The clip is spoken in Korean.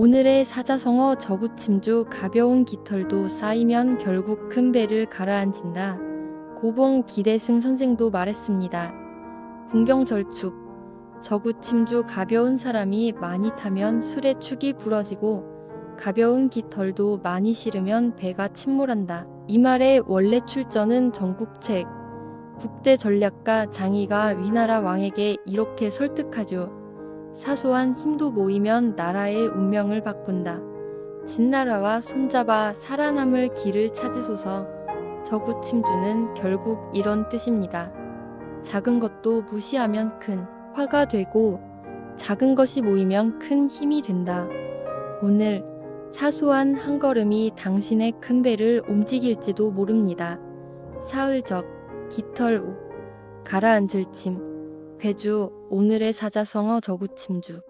오늘의 사자성어 저구침주 가벼운 깃털도 쌓이면 결국 큰 배를 가라앉힌다. 고봉 기대승 선생도 말했습니다. 군경절축 저구침주 가벼운 사람이 많이 타면 술의 축이 부러지고 가벼운 깃털도 많이 실으면 배가 침몰한다. 이 말의 원래 출처는 전국책 국대 전략가 장이가 위나라 왕에게 이렇게 설득하죠. 사소한 힘도 모이면 나라의 운명을 바꾼다. 진나라와 손잡아 살아남을 길을 찾으소서. 저구 침주는 결국 이런 뜻입니다. 작은 것도 무시하면 큰 화가 되고 작은 것이 모이면 큰 힘이 된다. 오늘 사소한 한 걸음이 당신의 큰 배를 움직일지도 모릅니다. 사흘적 깃털 우 가라앉을 침 배주 오늘의 사자성어 저구침주